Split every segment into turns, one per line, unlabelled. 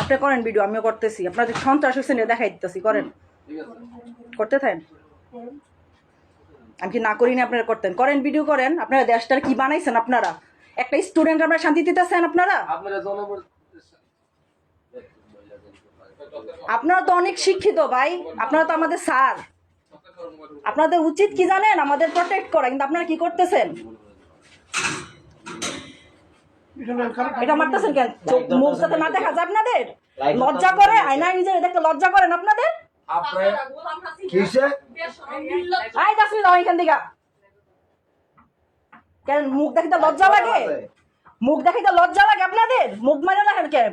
আপনি করেন ভিডিও আমিও করতেছি। আপনাদের সন্ত্রাস হয়েছে নিয়ে দেখাই দিতেছি করেন। করতে থাকেন? আমি কি না করি না আপনারা করতেন? করেন ভিডিও করেন। আপনারা দেশটার কি বানাইছেন আপনারা? একটা স্টুডেন্ট আপনারা শান্তি দিতেছেন আপনারা?
আপনারা
আপনারা তো অনেক শিক্ষিত ভাই। আপনারা তো আমাদের স্যার। আপনাদের উচিত কি জানেন? আমাদের প্রোটেক্ট করা। কিন্তু আপনারা কি করতেছেন? এটা মারতেছেন কেন? মুখ সাথে না দেখা যায় আপনাদের? লজ্জা করে আয়নায় নিজের দেখতে লজ্জা করেন আপনাদের? আই দশ মিনিট এখান থেকে। কেন মুখ দেখিতে লজ্জা লাগে? মুখ দেখাইতে লজ্জা লাগে আপনাদের? মুখ মানে না কেন?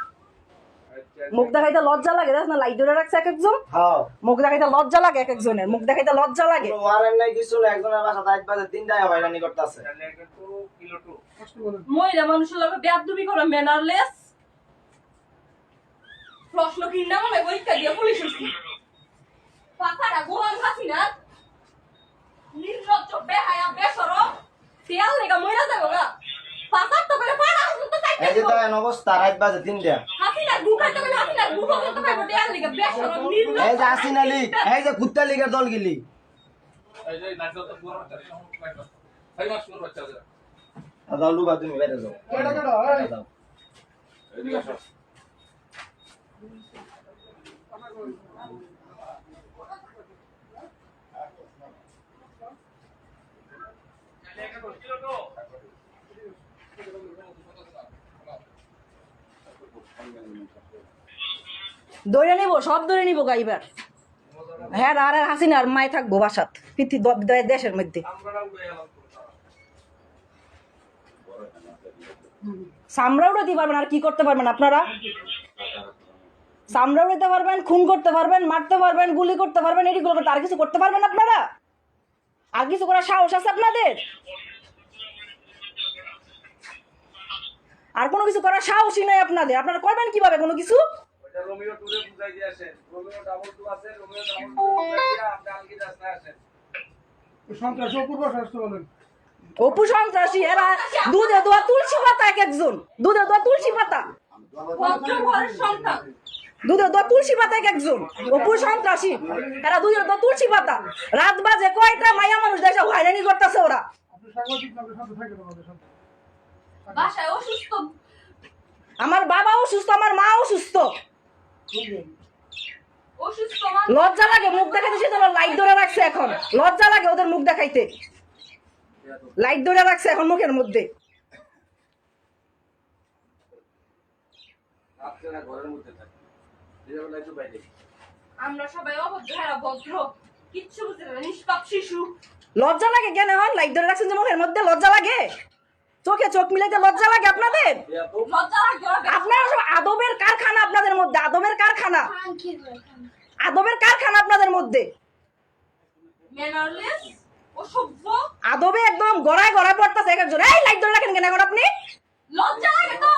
মুখ দেখাইতে লজ্জা লাগে দেখ না? লাইট ধরে রাখছে এক একজন
হ্যাঁ।
মুখ দেখাইতে লজ্জা লাগে এক একজনের মুখ দেখাইতে লজ্জা লাগে।
কোনো ওয়ারেন্ট নাই কিছু না একজনের বাসা রাত বাজে তিনটায় হয়রানি করতেছে।
মহিলা মানুষের লগে বেয়াদবি করে ম্যানারলেস প্রশ্ন কি না মনে পরীক্ষা দিয়ে পুলিশ হইছি পাখাটা গোলাম খাসি না? নির্লজ্জ বেহায়া বেসরম। তেল লেগা মইরা যাব না পাখার তো করে পাড়া শুনতে
এই যে
চাইতে
অবস্থা রাত বাজে তিনটা।
হাসিনা লেগা বেসরম
এই যে এই যে কুত্তা দল গিলি। দাও লুবা তুমি বেড়ে যাও। যাও।
ধরে নিব, সব ধরে নিব গাইবার হ্যাঁ আর আর হাসিনা আর মায় থাকব বাসাত পৃথিবী দেশের মধ্যে। সামরা উড়াতে পারবেন, আর কি করতে পারবেন আপনারা? সামরা উড়াতে পারবেন, খুন করতে পারবেন, মারতে পারবেন, গুলি করতে পারবেন এটিগুলো করতে আর কিছু করতে পারবেন আপনারা? আর কিছু করার সাহস আছে আপনাদের? আর কোনো কিছু করার সাহসই নাই আপনাদের। আপনারা করবেন কীভাবে কোনো কিছু?
রোমিও টুরে বুঝাই দিয়ে আসেন। রোমিও ডাবল টু আছে রোমিও ডাবল টু বুঝাই দিয়ে আপনি আলগি রাস্তায় আসেন।
সন্ত্রাসী অপূর্ব স্বাস্থ্য বলেন।
অপু সন্ত্রাসী এরা দুধে দোয়া তুলসী পাতা এক একজন। দুধে দোয়া তুলসী পাতা।
ভদ্র ঘরের সন্তান।
দুধে দোয়া তুলসী পাতা এক একজন। অপু সন্ত্রাসী এরা দুধে দোয়া তুলসী পাতা। রাত বাজে কয়টা মাইয়া মানুষ দেশে হয়রানি করতেছে ওরা।
সাথে
বাসায় অসুস্থ।
আমার বাবাও সুস্থ আমার মাও সুস্থ
অসুস্থ।
লজ্জা লাগে মুখ দেখাইতে সে তোরা লাইট ধরে রাখছে এখন। লজ্জা লাগে ওদের মুখ দেখাইতে। লাইট ধরে রাখছে এখন মুখের মধ্যে।
আপনারা ঘরের মধ্যে থাকেন। দিনের বেলা একটু বাইরে।
আমরা সবাই অভদ্র ভদ্র কিচ্ছু বুঝতে পারে নিষ্পাপ শিশু।
লজ্জা লাগে কেন এখন? লাইট ধরে রাখছেন যে মুখের মধ্যে? লজ্জা লাগে? চোখে চোখ মিলাইতে লজ্জা লাগে আপনাদের? আপনারা সব আদবের কারখানা আপনাদের মধ্যে আদবের কারখানা। আদবের কারখানা আপনাদের মধ্যে। আদবে একদম গড়ায় গড়ায় পড়তেছে এক একজন। এই লাইট ধরে রাখেন কেন এখন আপনি?
লজ্জা লাগে তো।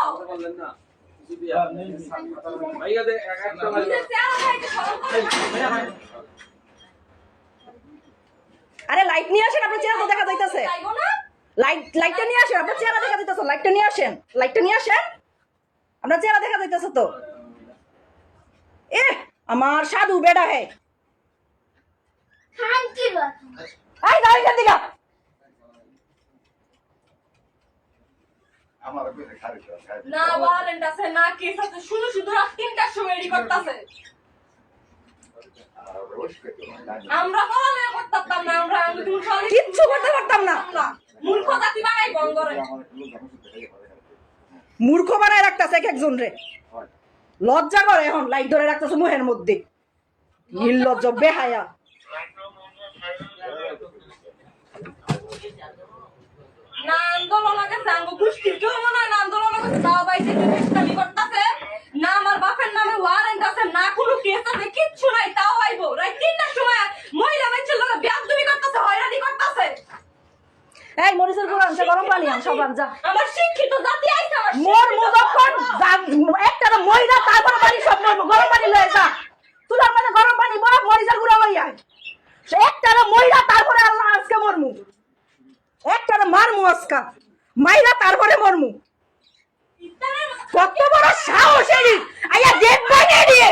আরে লাইট নিয়ে আসেন আপনার চেহারা তো দেখা যাইতেছে।
না?
লাইট লাইটটা নিয়ে আসেন আপনার চেহারা দেখা যাইতেছে লাইটটা নিয়ে আসেন লাইটটা নিয়ে আসেন। আপনার চেহারা দেখা যাইতেছে তো। এ আমার সাধু বেডা হে। আই দাঁড়ি এখান থেকে।
না ওয়ারেন্ট আছে না কেস আছে শুধু শুধু রাত তিনটার সময় রেডি করতেছে। আমরা করতাম না আমরা
কিচ্ছু করতে পারতাম না।
না। মূর্খ জাতি বানাই বঙ্গরে
মূর্খ বানায় রাখতেছে এক একজন রে। লজ্জা করে এখন লাইট ধরে রাখতেছে মুহের মধ্যে। নির্লজ্জ বেহায়া।
না আন্দোলন গোষ্ঠীর না আন্দোলন বাইতে করতেছে। না আমার বাপের নামে ওয়ারেন্ট আছে না কোনো কেস আছে কিচ্ছু নাই তাও আইবো। রাত তিনটার সময় মহিলা মানুষের লোক হয়রানি করতেছে।
এই মরিচের গুঁড়ো আনছে গরম পানি আন সব আন যা
আমার শিক্ষিত জাতি আইছে আমার
মোর মুদক্ষণ একটা মহিলা তারপরে পানি সব গরম পানি লয়ে যা। তুলার মানে গরম পানি বরফ মরিচের গুঁড়ো লই আয় একটা মহিলা তারপরে আল্লাহ আজকে মরমু। একটা মারমু আজকা। মাইরা তারপরে মরমু। কত বড় সাহস এরি। আইয়া গেট বানিয়ে দিয়ে।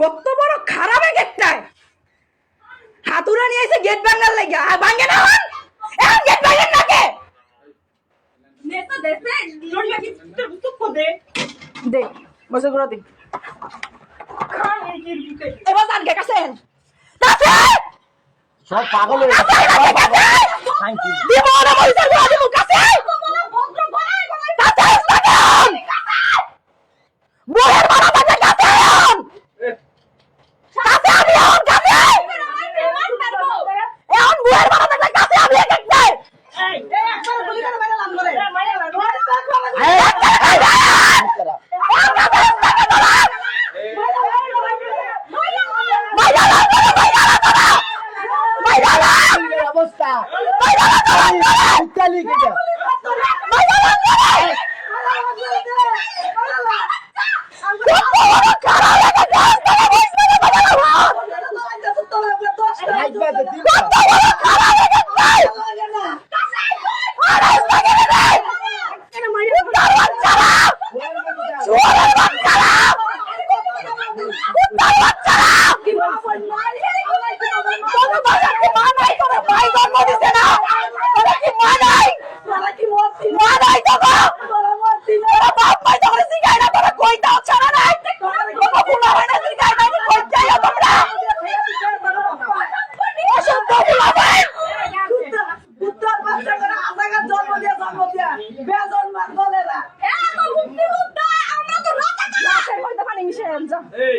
কত বড় খারাপ গেটটায় হাতুরা নিয়ে এসে গেট ভাঙার লাগে। আর ভাঙে না হন? এখন গেট ভাঙেন না কে
দে
বসে গুলো দে।
খান এই জিরবিতে
এবার যান কাছে
সব পাগল হয়ে গেছে।
দিব না গুঁড়ো দিব কাছে
ভদ্র গলায় গলায়
কাছে লাগান বইয়ের মারা থাকে কাছে আন কাছে আমি আন কাছে এখন বইয়ের মারা থাকে কাছে আমি এক এক যাই
অবস্থা ইতালি কেটে রাইট বাজে দিন
এই।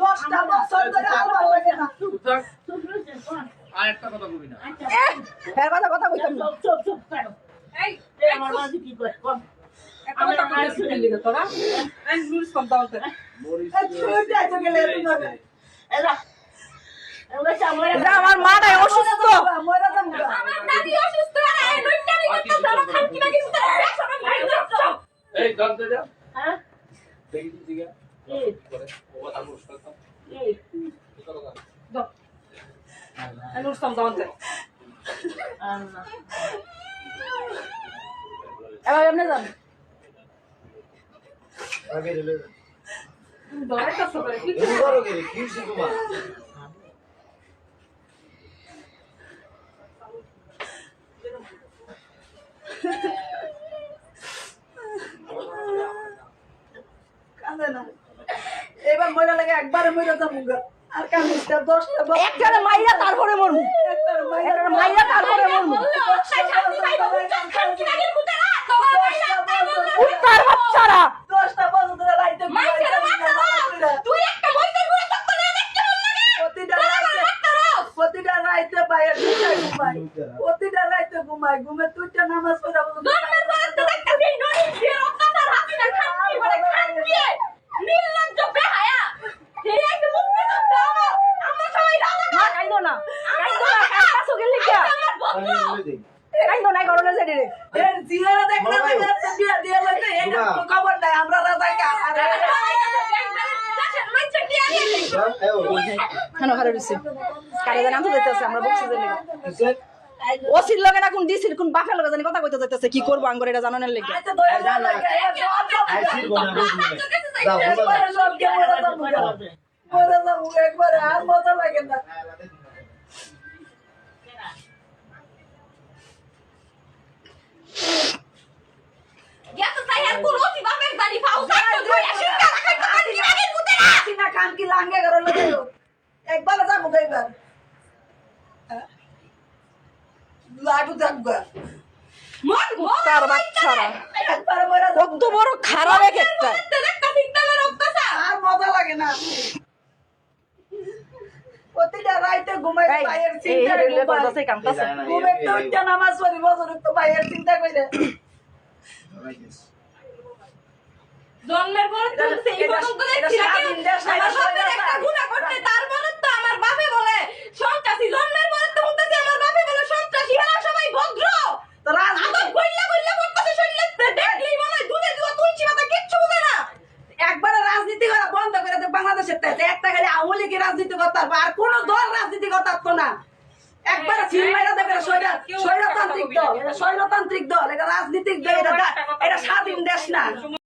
দশটা বছর ধরে আমার লাগে না।
চুপ থাক। আর একটা কথা কবি না।
এর কথা কথা কইতাম না।
এই আমার মাঝে কি কয় কম। আমার কাছে শুনে লিখে তোরা। এই নুরস কম
আমার
আমার দাদি অসুস্থ আর এই খান কি বাকি সুতা বেশ আমার ভাই যাও
এই দন্তে যা
হ্যাঁ?
দেখি তুই দিগা
এই।
করে ও কথা মুশকিল তো
এই দাও এই নুরস কম দাওতে আল্লাহ
এবার এমনি যান
দরে কাছে করে কি
কি শিখবা
এবার মইরা মইরা যাব গা। আর কামিজটা দশটা একটারে মাইরা তারপরে মরমু একটারে মাইরা তারপরে মরমু
বলল অক্ষয় শান্তি পাইবো খান কি বাকি কুতারা তোমার ভাই আত্মাই বলল
উত্তর বাচ্চারা।
দশটা বছর ধরে রাইতে
তুই একটা মইতেরগুলো তক্ক নিয়ে দেখতে বল লাগে
প্রতিটা রাইতে প্রতিটা রাইতে বাইরে দুইটা ঘুমাই প্রতিটা রাইতে ঘুমাই ঘুমে দুইটা নামাজ পড়া
দমের বাদ তো একটা দিন নই যে অত্যাচার হাসিনা খান কি বলে খান কি নির্লজ্জ বেহায়া এই একটা মুক্তি যোদ্ধা আমার আমরা সবাই
কাইদো না কাইদো না গেলি
বন্ধু
কাইদো না রে
এর বিয়া দিয়ে লইতে এটা কোনো খবর নাই আমরা রাজা কা আরে
কেন কারে জানি আমরা ওসির লগে না কোন ডিসির কোন বাপের লগে জানি কথা কইতে যাইতেছে কি করব আঙ্গর এটা জানানোর লেগে
আচ্ছা
দাও
কে একবারে আর মজা লাগে না একবার যাব একবার লাগু যাব
তার বাচ্চারা কত বড় খারাপ এক একটা
আর মজা লাগে না রাইতে ঘুমাই
এই,
চিন্তা ঘুমের তো উঠতে নামাজ পড়ি বছর তো চিন্তা করে
জন্মের পরে তো সেই আমার বাপের একটা গুনাহ করতে, তারপরে তো আমার বাপে বলে সন্ত্রাসী। জন্মের পরে তো আমার বাপে বলে সন্ত্রাসী। এরা সবাই ভদ্র।